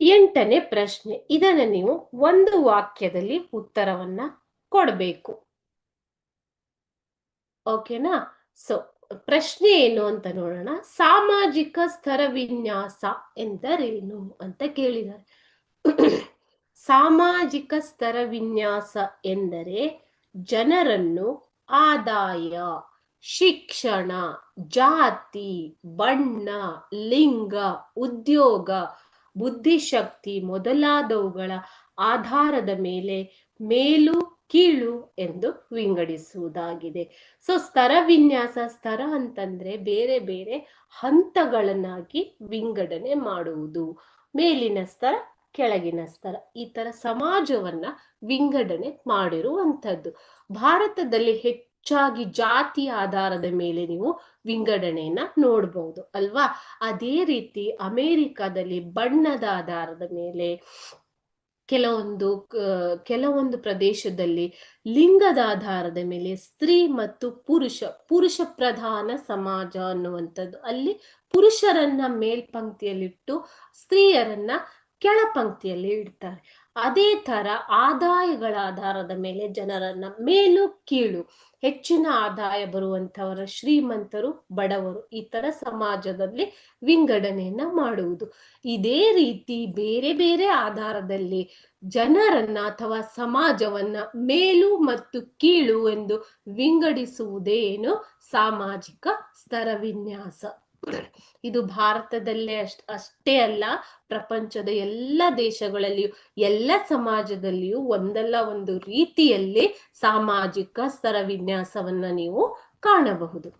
ಎಂಟನೇ ಪ್ರಶ್ನೆ. ಇದನ್ನು ನೀವು ಒಂದು ವಾಕ್ಯದಲ್ಲಿ ಉತ್ತರವನ್ನ ಕೊಡಬೇಕು. ಓಕೆನಾ? ಸೊ, ಪ್ರಶ್ನೆ ಏನು ಅಂತ ನೋಡೋಣ. ಸಾಮಾಜಿಕ ಸ್ತರ ವಿನ್ಯಾಸ ಎಂದರೇನು ಅಂತ ಕೇಳಿದ್ದಾರೆ. ಸಾಮಾಜಿಕ ಸ್ತರ ವಿನ್ಯಾಸ ಎಂದರೆ ಜನರನ್ನು ಆದಾಯ, ಶಿಕ್ಷಣ, ಜಾತಿ, ಬಣ್ಣ, ಲಿಂಗ, ಉದ್ಯೋಗ ಬುದ್ಧಿಶಕ್ತಿ ಮೊದಲಾದವುಗಳ ಆಧಾರದ ಮೇಲೆ ಮೇಲು ಕೀಳು ಎಂದು ವಿಂಗಡಿಸುವುದಾಗಿದೆ. ಸೊ ಸ್ತರ ವಿನ್ಯಾಸ ಸ್ತರ ಅಂತಂದ್ರೆ ಬೇರೆ ಬೇರೆ ಹಂತಗಳನ್ನಾಗಿ ವಿಂಗಡಣೆ ಮಾಡುವುದು. ಮೇಲಿನ ಸ್ತರ ಕೆಳಗಿನ ಸ್ತರ ಈ ತರ ಸಮಾಜವನ್ನ ವಿಂಗಡಣೆ ಮಾಡಿರುವಂಥದ್ದು. ಭಾರತದಲ್ಲಿ ಹೆಚ್ಚಾಗಿ ಜಾತಿ ಆಧಾರದ ಮೇಲೆ ನೀವು ವಿಂಗಡಣೆಯನ್ನ ನೋಡ್ಬಹುದು ಅಲ್ವಾ? ಅದೇ ರೀತಿ ಅಮೇರಿಕಾದಲ್ಲಿ ಬಣ್ಣದ ಆಧಾರದ ಮೇಲೆ ಕೆಲವೊಂದು ಕೆಲವೊಂದು ಪ್ರದೇಶದಲ್ಲಿ ಲಿಂಗದ ಆಧಾರದ ಮೇಲೆ ಸ್ತ್ರೀ ಮತ್ತು ಪುರುಷ ಪುರುಷ ಪ್ರಧಾನ ಸಮಾಜ ಅನ್ನುವಂಥದ್ದು. ಅಲ್ಲಿ ಪುರುಷರನ್ನ ಮೇಲ್ಪಂಕ್ತಿಯಲ್ಲಿಟ್ಟು ಸ್ತ್ರೀಯರನ್ನ ಕೆಳ ಪಂಕ್ತಿಯಲ್ಲಿ ಇಡ್ತಾರೆ. ಅದೇ ತರ ಆದಾಯಗಳ ಆಧಾರದ ಮೇಲೆ ಜನರನ್ನ ಮೇಲು ಕೀಳು. ಹೆಚ್ಚಿನ ಆದಾಯ ಬರುವಂತವರ ಶ್ರೀಮಂತರು, ಬಡವರು ಈ ತರ ಸಮಾಜದಲ್ಲಿ ವಿಂಗಡಣೆಯನ್ನ ಮಾಡುವುದು. ಇದೇ ರೀತಿ ಬೇರೆ ಬೇರೆ ಆಧಾರದಲ್ಲಿ ಜನರನ್ನ ಅಥವಾ ಸಮಾಜವನ್ನ ಮೇಲು ಮತ್ತು ಕೀಳು ಎಂದು ವಿಂಗಡಿಸುವುದೇನು ಸಾಮಾಜಿಕ ಸ್ತರ ವಿನ್ಯಾಸ? ಇದು ಭಾರತದಲ್ಲೇ ಅಷ್ಟ, ಅಷ್ಟೇ ಅಲ್ಲ, ಪ್ರಪಂಚದ ಎಲ್ಲ ದೇಶಗಳಲ್ಲಿಯೂ, ಎಲ್ಲ ಸಮಾಜದಲ್ಲಿಯೂ ಒಂದಲ್ಲ ಒಂದು ರೀತಿಯಲ್ಲಿ ಸಾಮಾಜಿಕ ಸ್ತರ ವಿನ್ಯಾಸವನ್ನ ನೀವು ಕಾಣಬಹುದು.